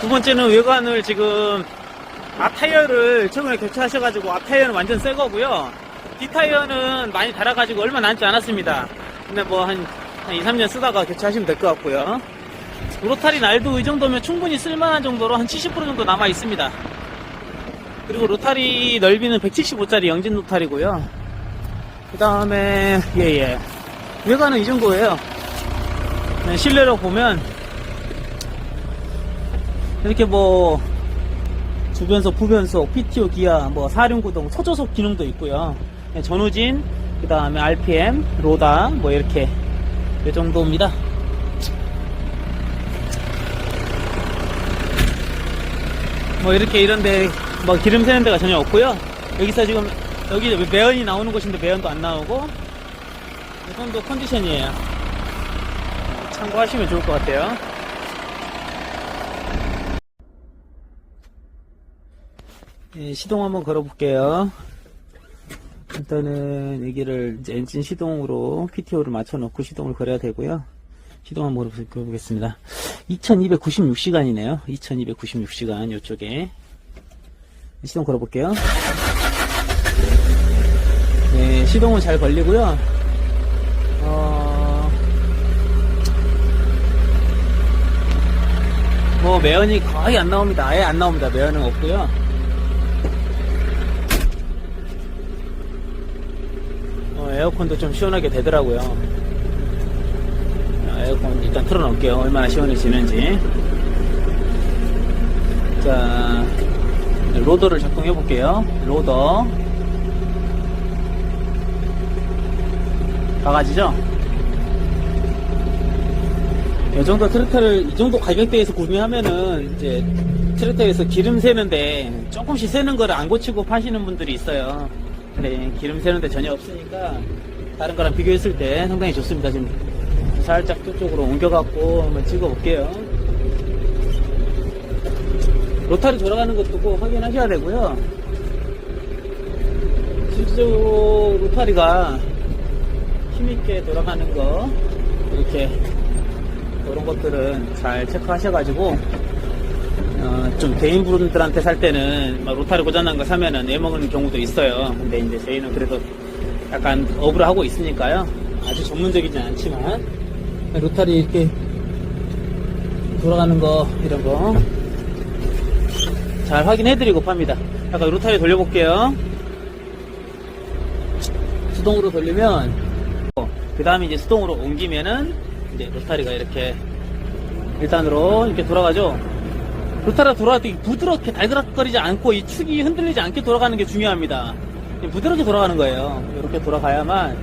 두 번째는 외관을 지금 앞타이어를 최근에 교체하셔가지고 앞타이어는 완전 새 거고요. 뒷타이어는 많이 달아가지고 얼마 남지 않았습니다. 근데 뭐 한, 한 2, 3년 쓰다가 교체하시면 될 것 같고요. 로타리 날도 이 정도면 충분히 쓸만한 정도로 한 70% 정도 남아 있습니다. 그리고 로타리 넓이는 175짜리 영진 로타리고요. 그 다음에 예예 외관은 이 정도예요. 네, 실내로 보면 이렇게 뭐 주변속, 부변속, PTO 기아, 뭐 사륜구동, 초저속 기능도 있고요. 네, 전후진, 그 다음에 RPM, 로다, 뭐 이렇게 이 정도입니다. 뭐 이렇게 이런데 뭐 기름 새는 데가 전혀 없고요. 여기서 지금 여기 매연이 나오는 곳인데 매연도 안 나오고 이 정도 컨디션이에요. 어, 참고하시면 좋을 것 같아요. 예, 시동 한번 걸어볼게요. 일단은 여기를 이제 엔진 시동으로 PTO를 맞춰놓고 시동을 걸어야 되고요. 시동 한번 걸어보겠습니다. 2296시간이네요. 2296시간 이쪽에 시동 걸어볼게요. 네, 시동은 잘 걸리고요. 어, 뭐 매연이 거의 안 나옵니다. 아예 안 나옵니다. 매연은 없고요. 에어컨도 좀 시원하게 되더라고요. 자, 에어컨 일단 틀어놓을게요. 얼마나 시원해지는지. 자, 로더를 작동해 볼게요. 로더. 바가지죠? 이 정도 트랙터를 이 정도 가격대에서 구매하면은 이제 트랙터에서 기름 새는데 조금씩 새는 거를 안 고치고 파시는 분들이 있어요. 근데 기름 새는데 전혀 없으니까 다른 거랑 비교했을 때 상당히 좋습니다. 지금 살짝 저쪽으로 옮겨갖고 한번 찍어볼게요. 로타리 돌아가는 것도 꼭 확인하셔야 되고요. 실제로 로타리가 힘있게 돌아가는 거 이렇게 그런 것들은 잘 체크하셔가지고 어, 좀 개인분들한테 살 때는 막 로타리 고장난 거 사면은 내먹는 경우도 있어요. 근데 이제 저희는 그래도 약간 업을 하고 있으니까요. 아주 전문적이진 않지만 로타리 이렇게 돌아가는 거 이런 거 잘 확인해드리고 팝니다. 약간 로타리 돌려볼게요. 수동으로 돌리면 그 다음에 이제 수동으로 옮기면은 이제 로타리가 이렇게 1단으로 이렇게 돌아가죠. 로타리가 돌아갈 때 부드럽게 달그락거리지 않고 이 축이 흔들리지 않게 돌아가는 게 중요합니다. 부드럽게 돌아가는 거예요. 이렇게 돌아가야만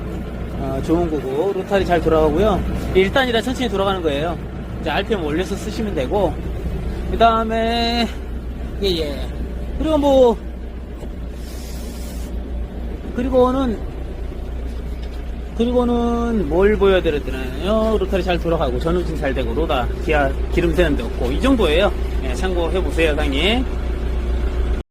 어, 좋은 거고 로타리 잘 돌아가고요. 1단이라 천천히 돌아가는 거예요. 이제 RPM 올려서 쓰시면 되고 그 다음에 예예 그리고 뭐 그리고는 그리고는 뭘 보여드렸더나요? 로타리 잘 돌아가고 전후진 잘 되고 로다 기아 기름 새는 데 없고 이 정도예요. 예, 참고해 보세요, 상님.